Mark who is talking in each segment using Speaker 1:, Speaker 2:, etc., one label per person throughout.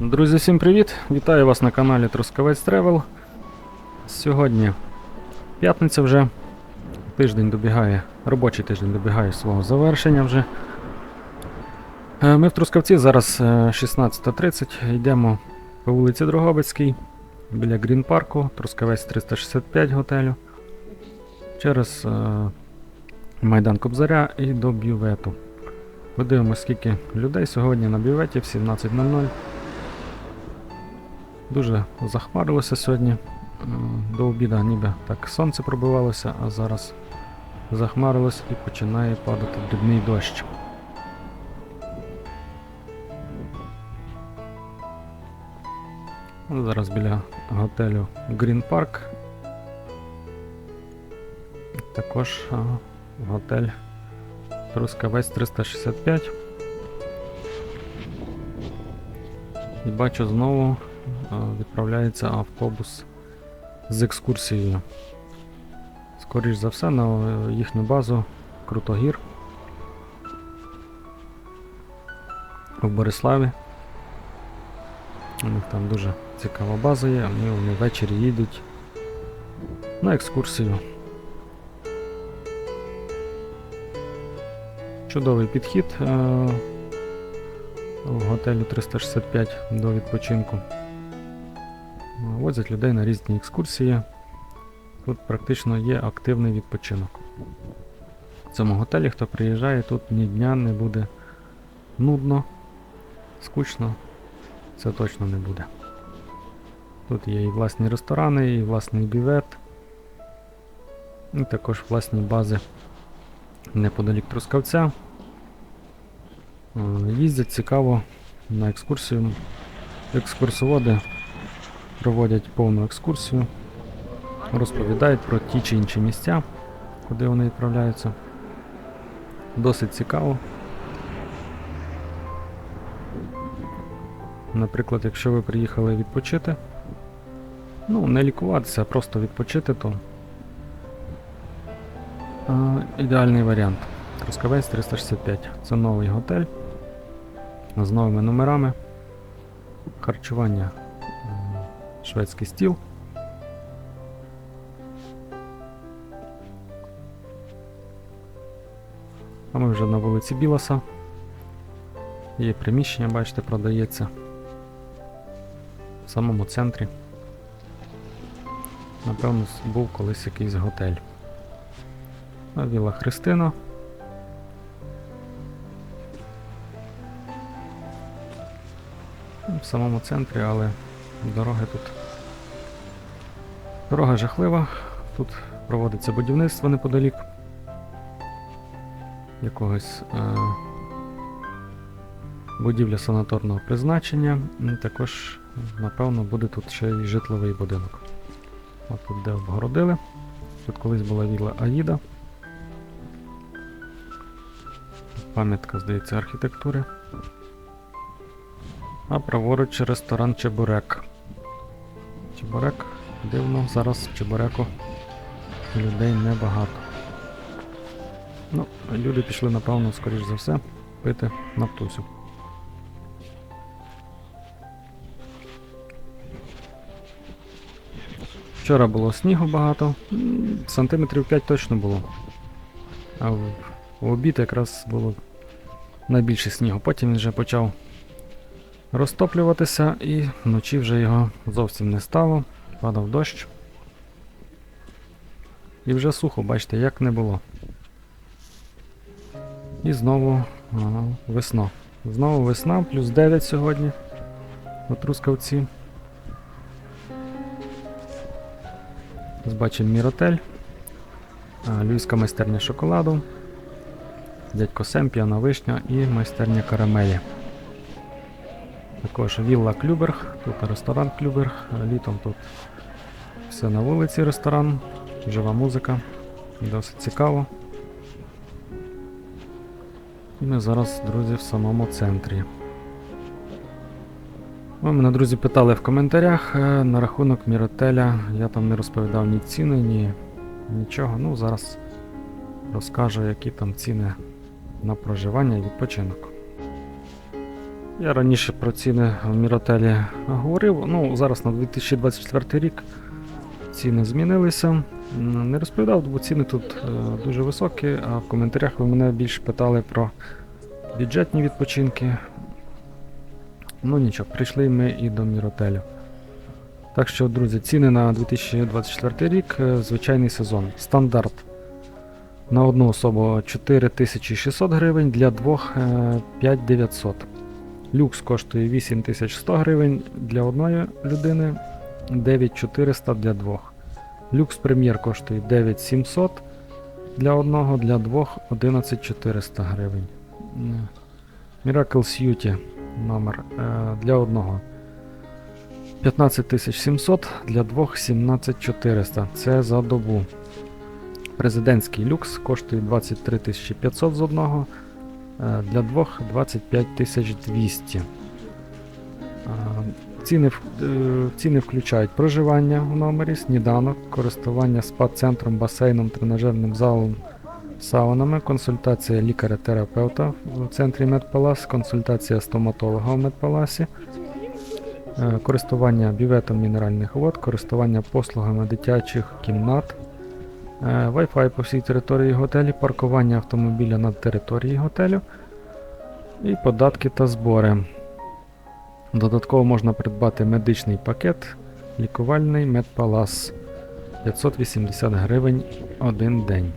Speaker 1: Друзі, всім привіт! Вітаю вас на каналі Трускавець Тревел. Сьогодні п'ятниця вже. Тиждень добігає, робочий тиждень добігає свого завершення вже. Е, Ми в Трускавці зараз е, 16.30 йдемо по вулиці Дрогобицькій біля Грін Парку, Трускавець 365 готелю. Через е, Майдан Кобзаря і до бювету. Подивимось, скільки людей сьогодні на бюветі в 17.00. Дуже захмарилося сьогодні. До обіду ніби так сонце пробивалося, а зараз захмарилось і починає падати дрібний дощ. Ну, Зараз біля готелю Green Park. Також готель Трускавець 365. І бачу знову відправляється автобус з екскурсією. Скоріш за все на е, їхню базу Крутогір у Бориславі. У них там дуже цікава база є, вони, вони ввечері їдуть на екскурсію. Чудовий підхід е- в готелі 365 до відпочинку. Возять людей на різні екскурсії. Тут практично є активний відпочинок. В цьому готелі, хто приїжджає, тут ні дня не буде нудно, скучно. Це точно не буде. Тут є і власні ресторани, і власний бювет, і також власні бази неподалік Трускавця. Е, Їздять цікаво на екскурсію. Екскурсоводи проводять повну екскурсію, розповідають про ті чи інші місця, куди вони відправляються. Досить цікаво. Наприклад, якщо ви приїхали відпочити, ну, не лікуватися, а просто відпочити, то е, ідеальний варіант. Трускавець 365. Це новий готель з новими номерами. Харчування шведський стіл. А ми вже на вулиці Білоса. Є приміщення, бачите, продається в самому центрі. Напевно, був колись якийсь готель. Віла Христина. В самому центрі, але дороги тут. Дорога жахлива. Тут проводиться будівництво неподалік. Якогось е- будівля санаторного призначення. Також, напевно, буде тут ще й житловий будинок. От тут де обгородили. Тут колись була вілла Аїда. Пам'ятка, здається, архітектури. А праворуч ресторан Чебурек. Чебурек. Дивно, зараз в Чебуреку людей небагато. Ну, люди пішли, напевно, скоріш за все, пити нафтусю. Вчора було снігу багато, сантиметрів 5 точно було. А в, обід якраз було найбільше снігу. Потім він вже почав розтоплюватися і вночі вже його зовсім не стало, падав дощ. І вже сухо, бачите, як не було. І знову ага, весна. Знову весна, плюс 9 сьогодні. У Трускавці. Збачимо Міротель. Львівська майстерня шоколаду. Дядько Сем, п'яна вишня і майстерня карамелі. Також вілла Клюберг, тут ресторан Клюберг. Літом тут все на вулиці ресторан, жива музика. Досить цікаво. І ми зараз, друзі, в самому центрі. Ви мене, друзі, питали в коментарях е, на рахунок Міротеля. Я там не розповідав ні ціни, ні нічого. Ну, зараз розкажу, які там ціни на проживання і відпочинок. Я раніше про ціни в Міротелі говорив. Ну, зараз на 2024 рік ціни змінилися. Не розповідав, бо ціни тут е, дуже високі, а в коментарях ви мене більше питали про бюджетні відпочинки. Ну нічого, прийшли ми і до Міротелю. Так що, друзі, ціни на 2024 рік, е, звичайний сезон. Стандарт на одну особу 4600 гривень, для двох е, 5900. Люкс коштує 8100 гривень для одної людини, 9400 для двох. Люкс прем'єр коштує 9700 для одного, для двох 11400 гривень. М, Miracle Suite номер е, для одного 15700, для двох 17400. Це за добу. Президентський люкс коштує 23 500 з одного, для двох 25 200. Е, Ціни, е, ціни включають проживання в номері, сніданок, користування спа-центром, басейном, тренажерним залом, саунами, консультація лікаря-терапевта в центрі Медпалас, консультація стоматолога в Медпаласі, е, користування бюветом мінеральних вод, користування послугами дитячих кімнат, е, Wi-Fi по всій території готелю, паркування автомобіля на території готелю і податки та збори. Додатково можна придбати медичний пакет, лікувальний Медпалас 580 гривень один день.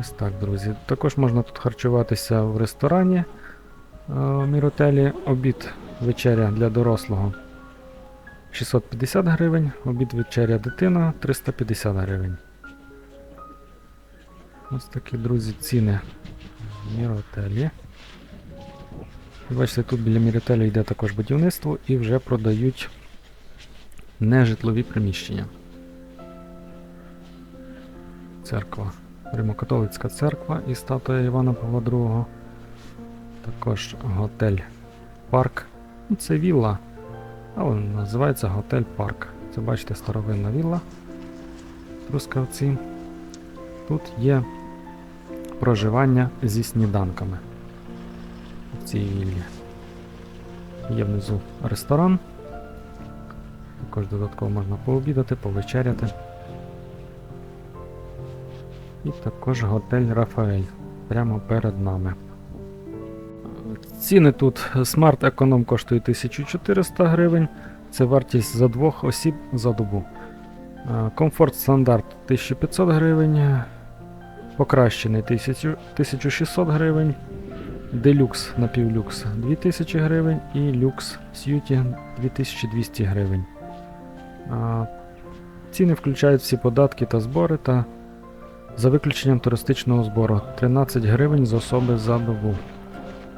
Speaker 1: Ось так, друзі. Також можна тут харчуватися в ресторані е, в Міротелі. Обід вечеря для дорослого 650 гривень, обід вечеря дитина 350 гривень. Ось такі, друзі, ціни в Міротелі. Бачите, тут біля Міротелю йде також будівництво і вже продають нежитлові приміщення. Церква. Римокатолицька церква і статуя Івана Павла II. Також готель Парк. Ну, Це вілла, але називається готель Парк. Це бачите старовинна вілла. Трускавці. Тут є проживання зі сніданками в цій віллі. Є внизу ресторан. Також додатково можна пообідати, повечеряти. І також готель Рафаель прямо перед нами. Ціни тут Smart Econom коштує 1400 гривень. Це вартість за двох осіб за добу. Е, Комфорт стандарт 1500 гривень. Покращений 1600 гривень. Делюкс напівлюкс 2000 гривень і люкс Сьюті 2200 гривень. Ціни включають всі податки та збори та за виключенням туристичного збору 13 гривень з особи за добу.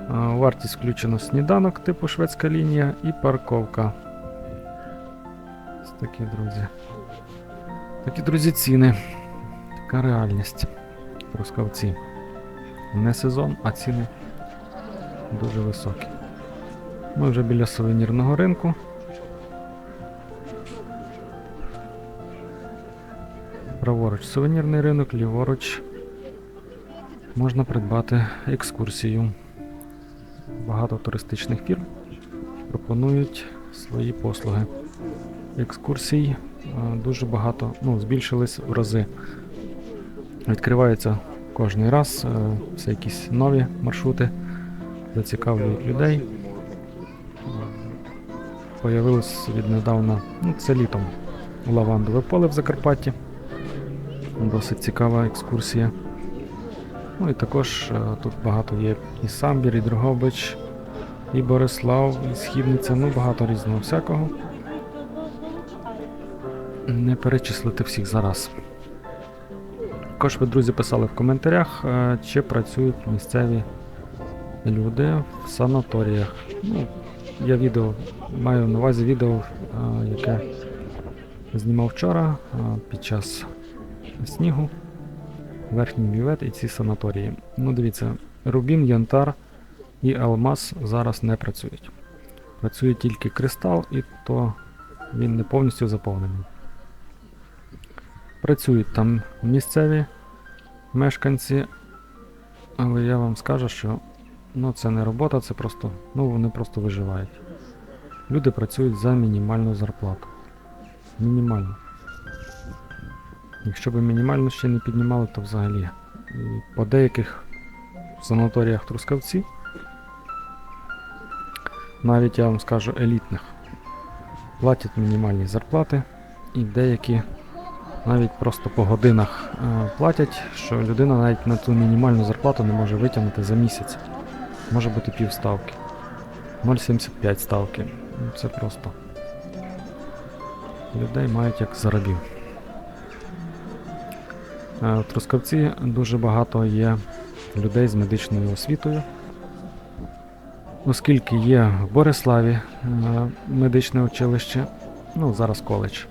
Speaker 1: А, Вартість включено сніданок типу шведська лінія і парковка. Ось такі, друзі. Такі, друзі, ціни. Така реальність. Трускавці. Не сезон, а ціни дуже високі. Ми вже біля сувенірного ринку. Праворуч сувенірний ринок, ліворуч можна придбати екскурсію. Багато туристичних фірм пропонують свої послуги. Екскурсій е, дуже багато, ну, збільшились в рази. Відкриваються кожний раз е, все якісь нові маршрути, зацікавлюють людей. Появилось віднедавна, ну це літом, лавандове поле в Закарпатті. Досить цікава екскурсія. Ну і також е, тут багато є і Самбір, і Дрогобич, і Борислав, і Східниця, ну багато різного всякого. Не перечислити всіх зараз. Також ви, друзі, писали в коментарях, е, чи працюють місцеві люди в санаторіях. Ну, я відео маю на увазі відео, е, яке знімав вчора під час снігу. Верхній бювет і ці санаторії. Ну, дивіться, Рубін, Янтар і Алмаз зараз не працюють. Працює тільки кристал, і то він не повністю заповнений. Працюють там місцеві мешканці, але я вам скажу, що Ну, це не робота, це просто. Ну, вони просто виживають. Люди працюють за мінімальну зарплату. Мінімально. Якщо б мінімально ще не піднімали, то взагалі. По деяких санаторіях Трускавці, навіть я вам скажу елітних, платять мінімальні зарплати, і деякі навіть просто по годинах е, платять, що людина навіть на ту мінімальну зарплату не може витягнути за місяць. Може бути пів ставки. 0,75 ставки. Це просто. Людей мають як зарабів. Е, В Трускавці дуже багато є людей з медичною освітою. Оскільки є в Бориславі е, медичне училище, ну зараз коледж,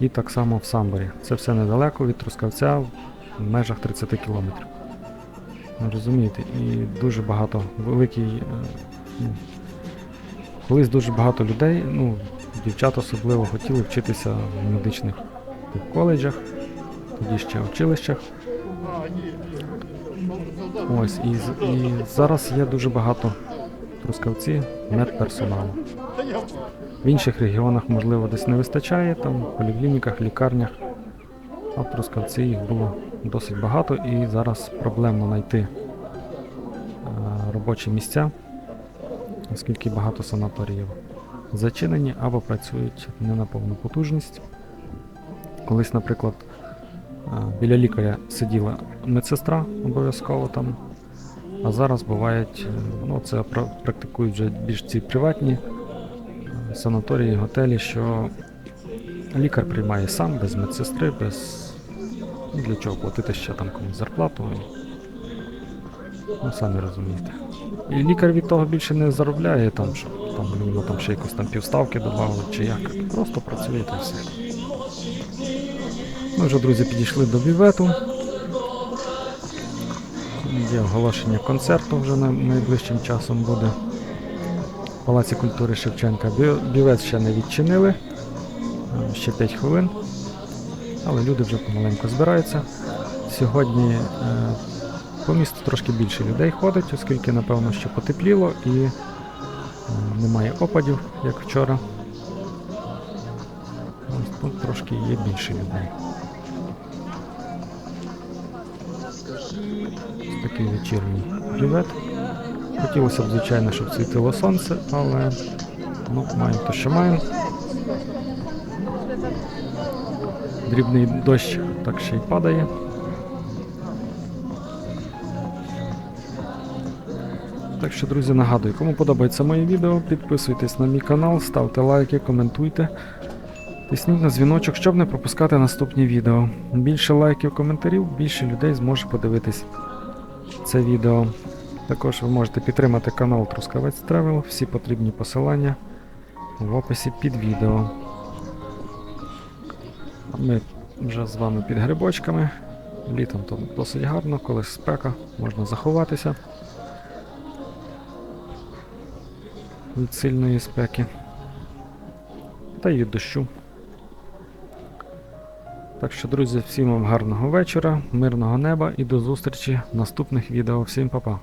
Speaker 1: і так само в Самборі. Це все недалеко від Трускавця в межах 30 кілометрів. Розумієте, і дуже багато великий. е, ну, Колись дуже багато людей, ну, дівчат особливо хотіли вчитися в медичних коледжах, тоді ще училищах. Ось, і, і зараз є дуже багато трускавці медперсоналу. В інших регіонах, можливо, десь не вистачає, там в поліклініках, лікарнях. А в Трускавці їх було досить багато і зараз проблемно знайти е, робочі місця, оскільки багато санаторіїв зачинені або працюють не на повну потужність. Колись, наприклад, біля лікаря сиділа медсестра обов'язково там, а зараз бувають, е, ну це практикують вже більш ці приватні е, санаторії, готелі, що лікар приймає сам, без медсестри, без. Ну, для чого платити ще там комусь зарплату. Ну, самі розумієте. І лікар від того більше не заробляє, там, що там йому там ще якось там півставки додали чи як. Просто працює та все. Ми вже, друзі, підійшли до бівету. Є оголошення концерту вже найближчим часом буде. В Палаці культури Шевченка. Бі- Бівет ще не відчинили. Е, Ще 5 хвилин. Але люди вже помаленьку збираються. Сьогодні е, по місту трошки більше людей ходить, оскільки, напевно, ще потепліло і е, немає опадів, як вчора. Ось тут трошки є більше людей. Такий вечірній привет. Хотілося б, звичайно, щоб світило сонце, але ну, маємо те, що маємо. Дрібний дощ так ще й падає. Так що, друзі, нагадую, кому подобається моє відео, підписуйтесь на мій канал, ставте лайки, коментуйте. Тисніть на дзвіночок, щоб не пропускати наступні відео. Більше лайків, коментарів, більше людей зможе подивитись це відео. Також ви можете підтримати канал Трускавець Тревел, всі потрібні посилання в описі під відео. Ми вже з вами під грибочками. Літом то досить гарно, коли спека, можна заховатися від сильної спеки. Та й від дощу. Так що, друзі, всім вам гарного вечора, мирного неба і до зустрічі в наступних відео. Всім па-па.